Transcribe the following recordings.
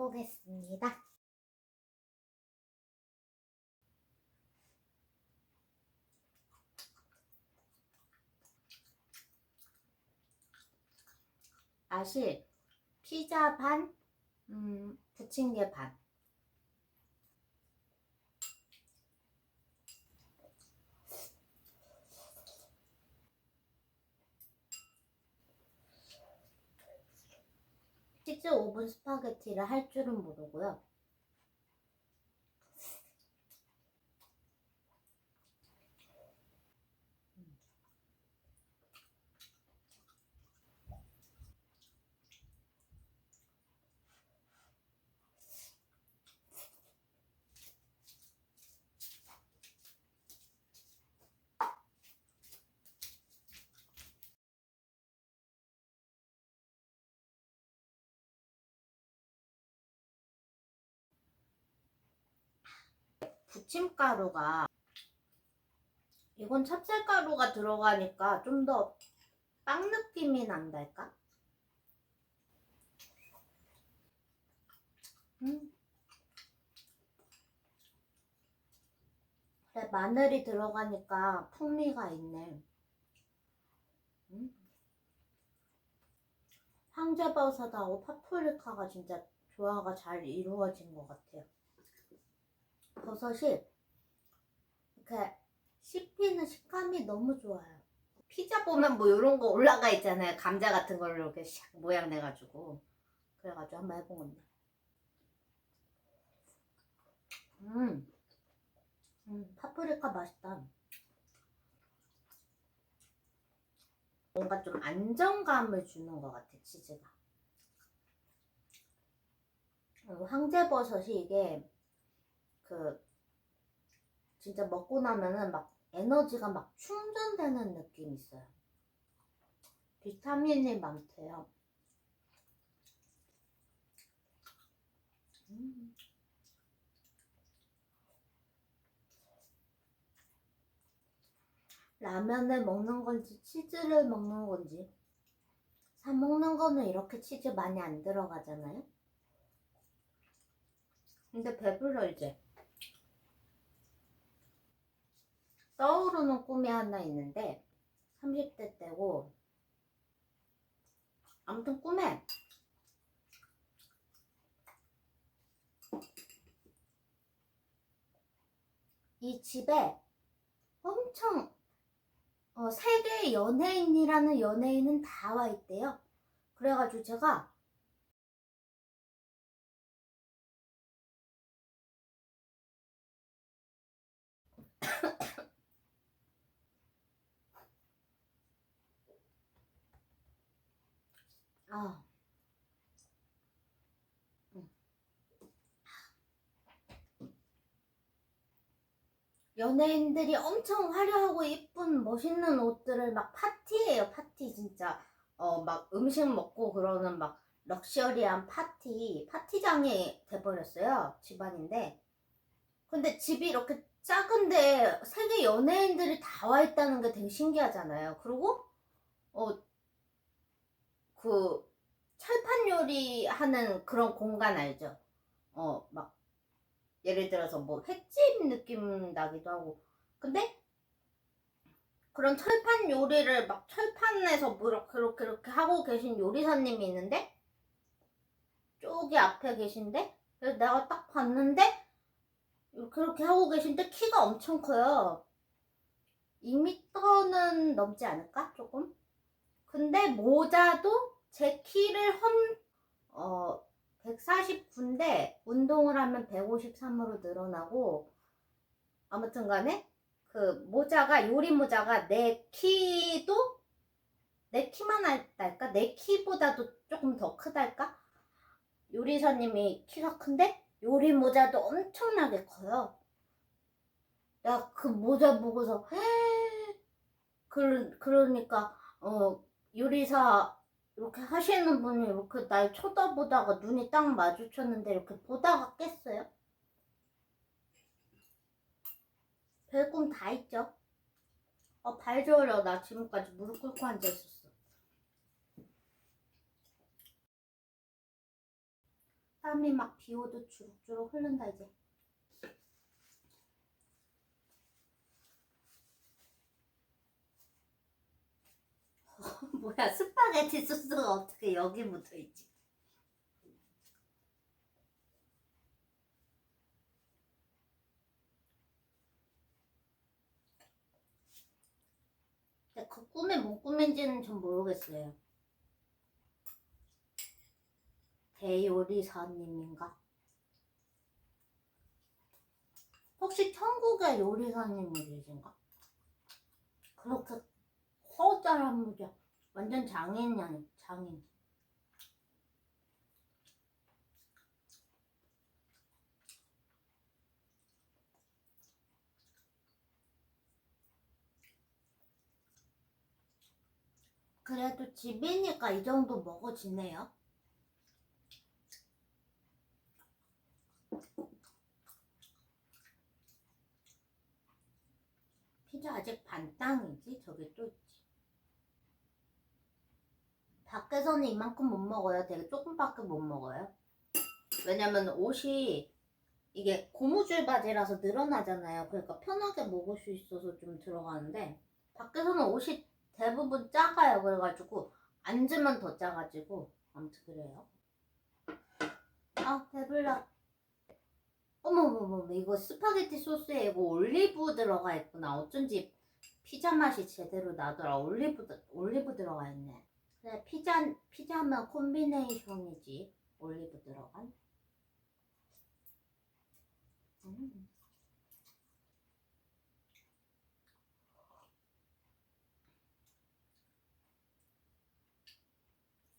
보겠습니다. 맛이 피자 반, 음, 부침개 반. 치즈 오븐 스파게티를 할 줄은 모르고요. 부침가루가 이건 찹쌀가루가 들어가니까 좀 더 빵 느낌이 난달까? 음. 그래, 마늘이 들어가니까 풍미가 있네. 음. 황제버섯하고 파프리카가 진짜 조화가 잘 이루어진 것 같아요. 버섯이 이렇게 씹히는 식감이 너무 좋아요. 피자 보면 뭐 이런 거 올라가 있잖아요. 감자 같은 걸로 이렇게 샥 모양 내가지고. 그래가지고 한번 해본 건데. 음, 음, 파프리카 맛있다. 뭔가 좀 안정감을 주는 것 같아, 치즈가. 어, 황제버섯이 이게 그 진짜 먹고 나면은 막 에너지가 막 충전되는 느낌이 있어요. 비타민이 많대요. 음. 라면을 먹는 건지 치즈를 먹는 건지 사 먹는 거는 이렇게 치즈 많이 안 들어가잖아요. 근데 배불러 이제. 떠오르는 꿈이 하나 있는데 30대 때고 아무튼 꿈에 이 집에 엄청 어, 세계 연예인이라는 연예인은 다 와 있대요. 그래가지고 제가 아, 음. 연예인들이 엄청 화려하고 예쁜 멋있는 옷들을 막 파티해요 파티 진짜. 어 막 음식 먹고 그러는 막 럭셔리한 파티 파티장이 돼버렸어요 집안인데. 근데 집이 이렇게 작은데 세계 연예인들이 다 와 있다는 게 되게 신기하잖아요. 그리고 어 그 철판 요리 하는 그런 공간 알죠? 어, 막 예를 들어서 뭐 횟집 느낌 나기도 하고. 근데 그런 철판 요리를 막 철판에서 뭐 이렇게 이렇게 하고 계신 요리사님이 있는데 저기 앞에 계신데 그래서 내가 딱 봤는데 이렇게 하고 계신데 키가 엄청 커요. 2m는 넘지 않을까? 조금? 근데 모자도 제 키를 험, 어, 149인데 운동을 하면 153으로 늘어나고 아무튼 간에 그 모자가 요리 모자가 내 키도 내 키만 할까? 내 키보다도 조금 더 크달까? 요리사님이 키가 큰데 요리 모자도 엄청나게 커요. 나그 모자 보고서 그 그러니까 어 요리사 이렇게 하시는 분이 이렇게 날 쳐다보다가 눈이 딱 마주쳤는데 이렇게 보다가 깼어요. 별꿈 다 있죠. 어, 발 저려. 나 지금까지 무릎 꿇고 앉아있었어. 땀이 막 비 오듯 주룩주룩 흐른다 이제. 뭐야 스파게티 소스가 어떻게 여기 묻어 있지? 근데 그 꿈이 뭔 꿈인지는 전 모르겠어요. 대요리사님인가? 혹시 천국의 요리사님이신가? 그렇게 커다란 무자 완전 장인이 아니 장인. 그래도 집이니까 이 정도 먹어지네요. 피자 아직 반 땅이지? 저기 또. 밖에서는 이만큼 못 먹어요. 되게 조금밖에 못 먹어요. 왜냐면 옷이 이게 고무줄 바지라서 늘어나잖아요. 그러니까 편하게 먹을 수 있어서 좀 들어가는데 밖에서는 옷이 대부분 작아요. 그래가지고 앉으면 더 작아지고 아무튼 그래요. 아 배불러. 어머머머 이거 스파게티 소스에 이거 올리브 들어가 있구나. 어쩐지 피자 맛이 제대로 나더라. 올리브 들- 올리브 들어가 있네. 그래 피자 피자면 콤비네이션이지. 올리브 들어간. 음.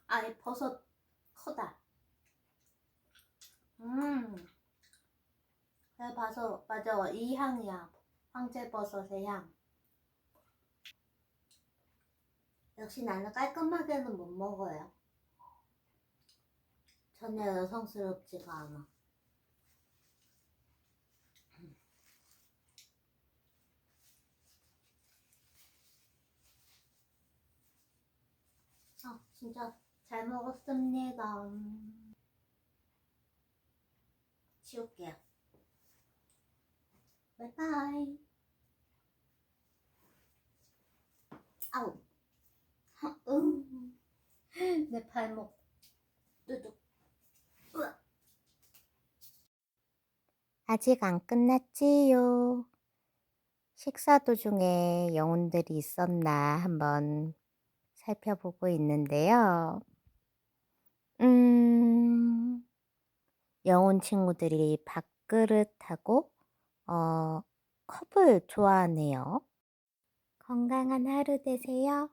아, 이 버섯 크다. 음. 그래 봐서 맞아 이 향이야. 황제버섯의 향. 역시 나는 깔끔하게는 못 먹어요. 전혀 여성스럽지가 않아. 아, 진짜 잘 먹었습니다. 치울게요. 바이바이. 아우. 음. 내 발목. 뚜둑. 아직 안 끝났지요. 식사 도중에 영혼들이 있었나 한번 살펴보고 있는데요. 음, 영혼 친구들이 밥그릇하고 어, 컵을 좋아하네요. 건강한 하루 되세요.